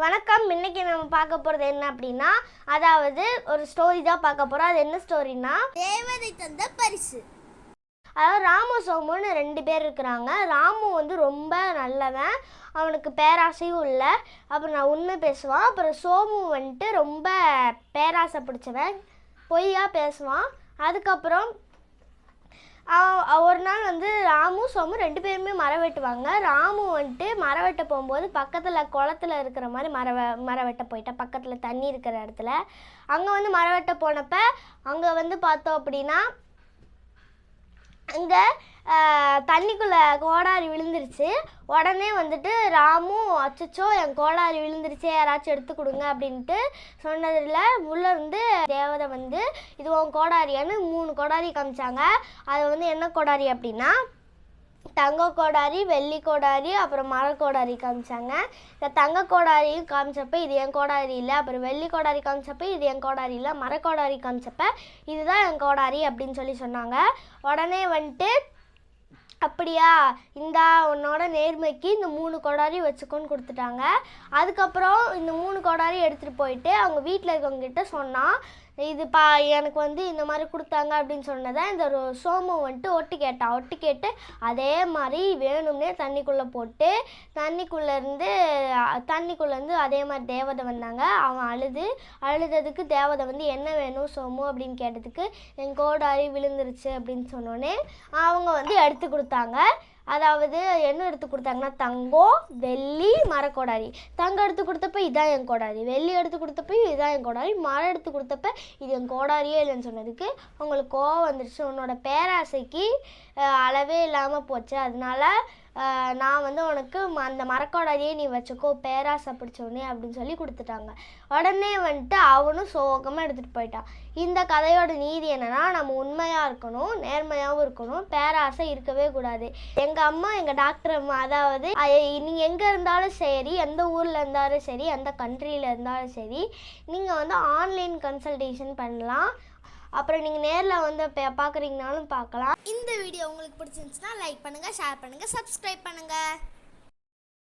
வணக்கம். இன்னைக்கு நம்ம பார்க்க போகிறது என்ன அப்படின்னா அதாவது ஒரு ஸ்டோரி தான் பார்க்க போகிறோம் அது என்ன ஸ்டோரினா தேவதை தந்த பரிசு. அதாவது ராமு சோமுன்னு ரெண்டு பேர் இருக்கிறாங்க. ராமு வந்து ரொம்ப நல்லவன். அவனுக்கு பேராசையும் இல்லை. அப்புறம் நான் உண்மை பேசுவான். அப்புறம் சோமு வந்துட்டு ரொம்ப பேராசை பிடிச்சவன். பொய்யா பேசுவான். அதுக்கப்புறம் வந்து ராமு சோமு ரெண்டு பேருமே மரம் வெட்டுவாங்க. ராமு வந்துட்டு மரம் வெட்ட போகும்போது பக்கத்தில் குளத்துல இருக்கிற மாதிரி மர மர மரம் வெட்ட போயிட்டா. பக்கத்தில் தண்ணி இருக்கிற இடத்துல. அங்கே வந்து மரம் வெட்ட போனப்போ அங்கே வந்து பார்த்தோம் அப்படின்னா அங்கே தண்ணிக்குள்ளே கோடாரி விழுந்துருச்சு. உடனே வந்துட்டு ராமும் அச்சச்சோ என் கோடாரி விழுந்துருச்சு யாராச்சும் எடுத்து கொடுங்க அப்படின்ட்டு சொன்னதில் முள்ள இருந்து தேவதை வந்து இது உன் கோடாரியான்னு மூணு கோடாரி காமிச்சாங்க. அது வந்து என்ன கோடாரி அப்படின்னா தங்க கோடாரி வெள்ளி கோடாரி அப்புறம் மர கோடாரி காமிச்சாங்க. இந்த தங்க கோடாரியும் காமிச்சப்ப இது என் கோடாரி இல்லை அப்புறம் வெள்ளி கோடாரி காமிச்சப்ப இது என் கோடாரி இல்லை மர கோடாரி காமிச்சப்ப இதுதான் என் கோடாரி அப்படின்னு சொல்லி சொன்னாங்க. உடனே வந்துட்டு அப்படியா? இந்தா உன்னோட நேர்மைக்கு இந்த மூணு கொடாரி வச்சுக்கோன்னு கொடுத்துட்டாங்க. அதுக்கப்புறம் இந்த மூணு கொடாரி எடுத்துகிட்டு போயிட்டு அவங்க வீட்டில் இருக்கவங்ககிட்ட சொன்னான் இது பா எனக்கு வந்து இந்த மாதிரி கொடுத்தாங்க அப்படின்னு சொன்னதை இந்த ஒரு சோமு வந்துட்டு ஒட்டு கேட்டான் ஒட்டு கேட்டு அதே மாதிரி வேணும்னே தண்ணிக்குள்ளே போட்டு தண்ணிக்குள்ளேருந்து தண்ணிக்குள்ளேருந்து அதே மாதிரி தேவதை வந்தாங்க. அவன் அழுது அழுததுக்கு தேவதை வந்து என்ன வேணும் சோமு? அப்படின்னு கேட்டதுக்கு என் கோடாரி விழுந்துருச்சு அப்படின்னு சொன்னோன்னே அவங்க வந்து எடுத்து கொடுத்தாங்க. கொடுத்தாங்க. அதாவது என்ன எடுத்து கொடுத்தாங்கன்னா தங்கம் வெள்ளி மரக்கோடாரி. தங்கம் எடுத்து கொடுத்தப்ப இதான் என் கோடாரி. வெள்ளி எடுத்து கொடுத்தப்ப இதான் என் கோடாரி. மரம் எடுத்து கொடுத்தப்ப இது என் கோடாரியே இல்லைன்னு சொன்னதுக்கு அவங்களுக்கு கோவம் வந்துடுச்சு உன்னோட பேராசைக்கு அளவே இல்லாமல் போச்சு. அதனால நான் வந்து உனக்கு ம- அந்த மரக்கோடாரியே நீ வச்சுக்கோ பேராசை பிடிச்சோடனே அப்படின்னு சொல்லி கொடுத்துட்டாங்க. உடனே வந்துட்டு அவனும் சோகமாக எடுத்துகிட்டு போயிட்டான். இந்த கதையோட நீதி என்னென்னா நம்ம உண்மையாக இருக்கணும் நேர்மையாகவும் இருக்கணும் பேராசை இருக்கவே கூடாது. எங்கள் அம்மா எங்கள் டாக்டர் அம்மா அதாவது நீங்கள் எங்கே இருந்தாலும் சரி எந்த ஊரில் இருந்தாலும் சரி எந்த கண்ட்ரியில் இருந்தாலும் சரி நீங்கள் வந்து ஆன்லைன் கன்சல்டேஷன் பண்ணலாம். அப்புறம் நீங்கள் நேரில் வந்து பார்க்குறீங்கனாலும் பார்க்கலாம் இந்த வீடியோ உங்களுக்கு பிடிச்சிருந்துச்சுன்னா லைக் பண்ணுங்க ஷேர் பண்ணுங்க சப்ஸ்கிரைப் பண்ணுங்க.